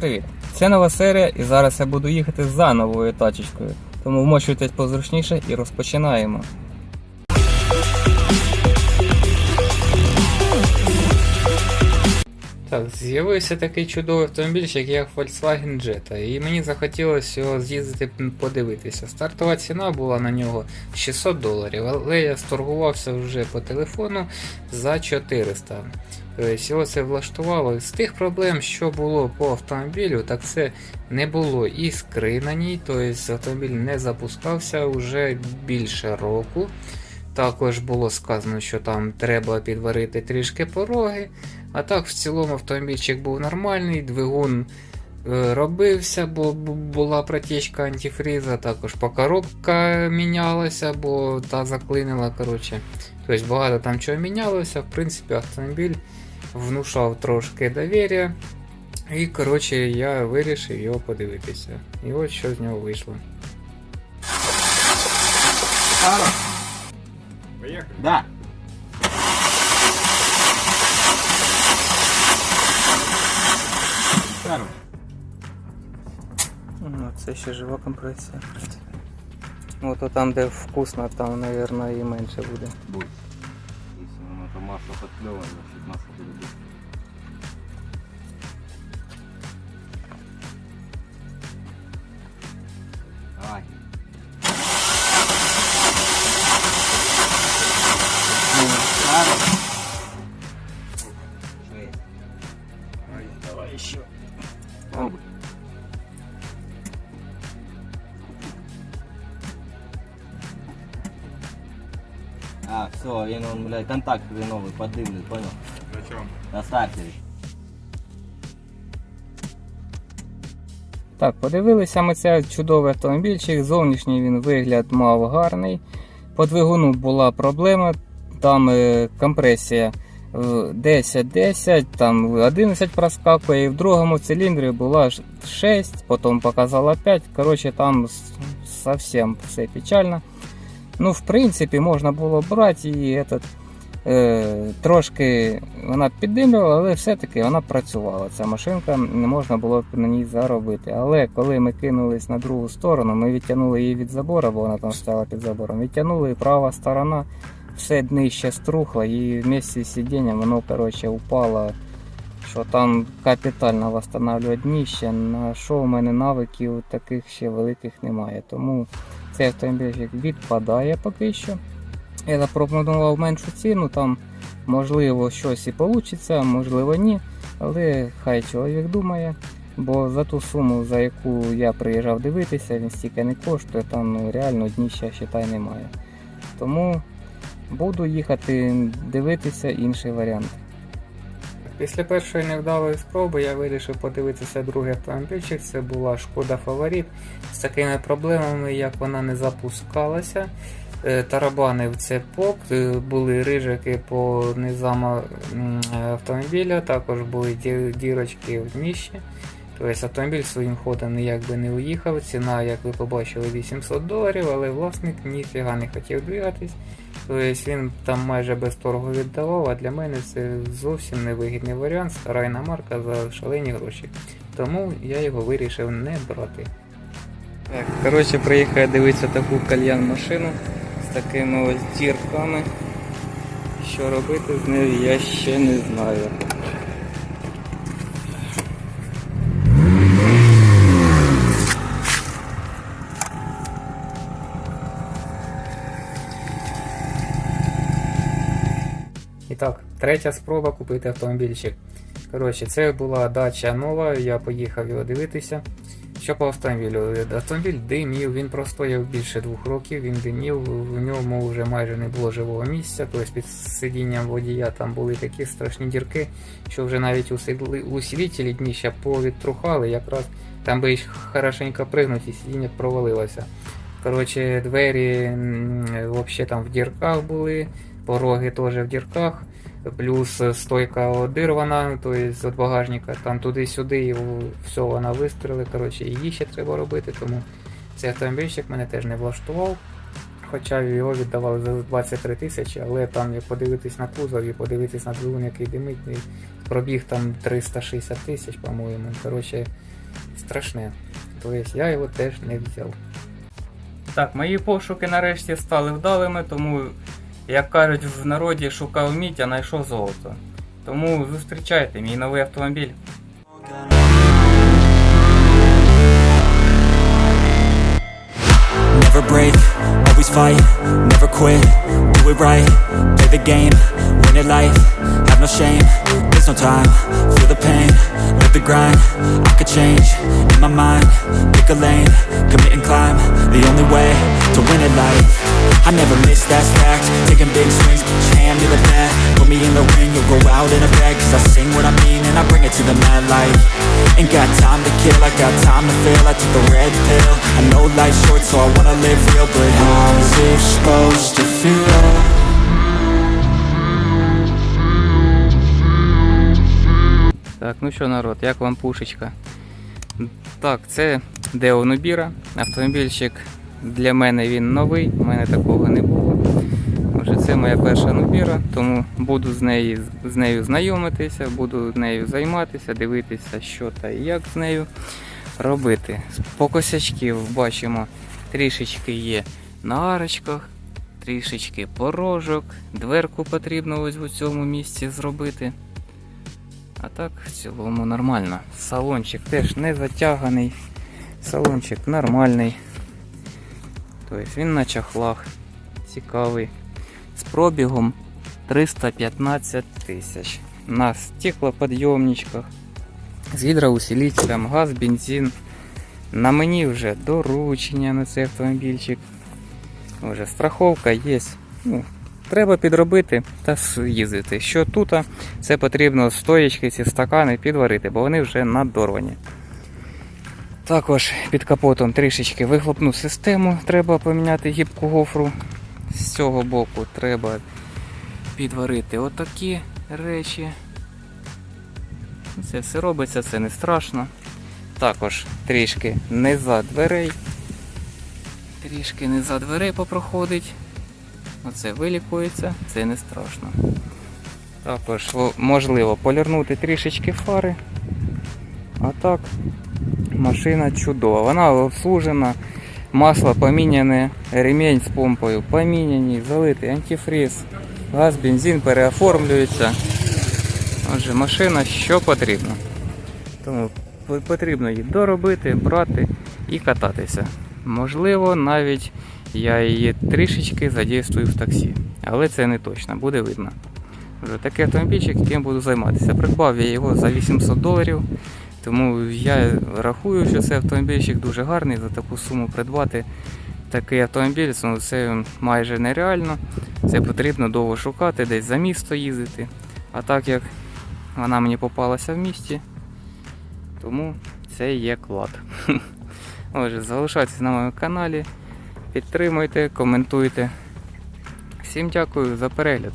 Привіт! Це нова серія, і зараз я буду їхати за новою тачечкою. Тому вмощуйтесь позручніше і розпочинаємо. Так, з'явився такий чудовий автомобільчик, як Volkswagen Jetta, і мені захотілося його з'їздити подивитися. Стартова ціна була на нього 600 доларів, але я сторгувався вже по телефону за 400. Тобто його це влаштувало. З тих проблем, що було по автомобілю, так це не було іскри на ній, тобто автомобіль не запускався вже більше року. Також було сказано, що там треба підварити трішки пороги. А так, в цілому автомобільчик був нормальний, двигун е, робився, бо була протічка антифріза, також покоробка мінялася, бо та заклинила. коротше. Тобто багато там чого мінялося. В принципі, автомобіль внушав трошки довір'я. І коротше, я вирішив його подивитися. І от що з нього вийшло. Поехали. Да. Ну, це ще жива компресія. Ну, то там, де вкусно, там, мабуть, і менше буде. Будет. Он это масло А, все, він, он, блядь, контакт хреновий, подивний, понял? На чем? На стартере. Так, подивилися ми цей чудовий автомобільчик. Зовнішній він вигляд мав гарний. По двигуну була проблема. Там е, компресія е, 10-10, там 11 проскакує, і в другому циліндрі була 6, потім показала 5. Коротше, там зовсім все печально. Ну, в принципі, можна було брати і этот, е, трошки вона піддимлювала, але все-таки вона працювала. Ця машинка не можна було на ній заробити. Але коли ми кинулись на другу сторону, ми відтягнули її від забору, бо вона там стояла під забором. Відтягнули і права сторона, все днище струхло, і вместе з сидінням воно коротше упало. Що там капітально встановлювати дніще, на що в мене навиків таких ще великих немає. Тому цей автомобільчик відпадає поки що. Я запропонував меншу ціну, там можливо щось і вийде, можливо ні. Але хай чоловік думає. Бо за ту суму, за яку я приїжджав дивитися, він стільки не коштує, там ну, реально дніща считай немає. Тому буду їхати дивитися інший варіант. Після першої невдалої спроби я вирішив подивитися другий автомобільчик. Це була шкода Фаворит з такими проблемами, як вона не запускалася. Е, Тарабани в цепок, е, були рижики по низам автомобіля, також були дірочки в дніщі. Тобто автомобіль своїм ходом ніяк би не уїхав. Ціна, як ви побачили, 800 доларів, але власник ніфіга не хотів двигатись. Тобто він там майже без торгу віддавав, а для мене це зовсім невигідний варіант, стара іномарка за шалені гроші. Тому я його вирішив не брати. Так, коротше, приїхав дивитися таку кальян машину з такими ось дірками. Що робити з нею, я ще не знаю. Третя спроба купити автомобільчик. Коротше, це була дача нова, я поїхав його дивитися. Що по автомобілю? Автомобіль димів, він простояв більше двох років, він димів, в ньому вже майже не було живого місця, тобто під сидінням водія там були такі страшні дірки, що вже навіть усили- усилителі дніща повідтрухали, якраз там би хорошенько пригнути і сидіння провалилося. Коротше, двері взагалі там в дірках були, пороги теж в дірках, плюс стойка одирвана, тобто з багажника, там туди-сюди, і все вона вистріли. Коротше, її ще треба робити, тому цей автомобільчик мене теж не влаштував. хоча його віддавали за 23 тисячі, але там, як подивитись на кузов і подивитись на двигун, який димить, пробіг там 360 тисяч, по-моєму. Коротше, страшне. Тобто я його теж не взяв. Так, мої пошуки нарешті стали вдалими, тому, як кажуть в народі, шукав мідь, а знайшов золото. Тому зустрічайте мій новий автомобіль. Never break, always fight, never quit, do it right, play the game, win it life, have no shame, there's no time, feel the pain, live the grind, I could change, in my mind, pick a lane, commit and climb, the only way to win it life, I never miss, that's fact, taking big swings, put your hand to the bat, put me in the ring, you'll go out in a bag, cause I sing what I mean and I bring it to the mad light, ain't got time to kill, I got time to feel, I took the red pill, I know life's short so I wanna live real, but how's it supposed to feel? Так, ну що, народ, як вам пушечка? Так, це Део Нубіра. Автомобільчик для мене він новий, у мене такого не було. Отже, це моя перша Нубіра, тому буду з нею, з нею знайомитися, буду нею займатися, дивитися, що та і як з нею робити. По косячків бачимо, трішечки є на арочках, трішечки порожок, дверку потрібно ось у цьому місці зробити. А так, в цілому нормально. Салончик теж не затяганий. Салончик нормальний. Тобто він на чахлах. Цікавий. З пробігом 315 тисяч. На стеклоподйомничках. З гідроусилителем, газ, бензин. На мені вже доручення на цей автомобільчик. Вже страховка є. Ну, треба підробити та їздити. Що тут? Це потрібно стоячки, ці стакани підварити, бо вони вже надорвані. Також під капотом трішечки вихлопну систему треба поміняти гібку гофру. З цього боку треба підварити отакі речі. Це все робиться, це не страшно. Також трішки не за дверей. Трішки не за дверей попроходить. Оце вилікується, це не страшно. Також можливо полірнути трішечки фари. А так, машина чудова. Вона обслужена, масло поміняне, ремінь з помпою поміняні, залитий антифриз, газ, бензин переоформлюється. Отже, машина що потрібно. Тому потрібно її доробити, брати і кататися. Можливо, навіть я її трішечки задействую в таксі. Але це не точно, буде видно. Вже такий автомобільчик, яким буду займатися. Придбав я його за 800 доларів. Тому я рахую, що цей автомобільчик дуже гарний за таку суму придбати. Такий автомобіль ну, це майже нереально. Це потрібно довго шукати, десь за місто їздити. А так як вона мені попалася в місті, тому це є клад. Отже, залишайтесь на моєму каналі, підтримуйте, коментуйте. Всім дякую за перегляд.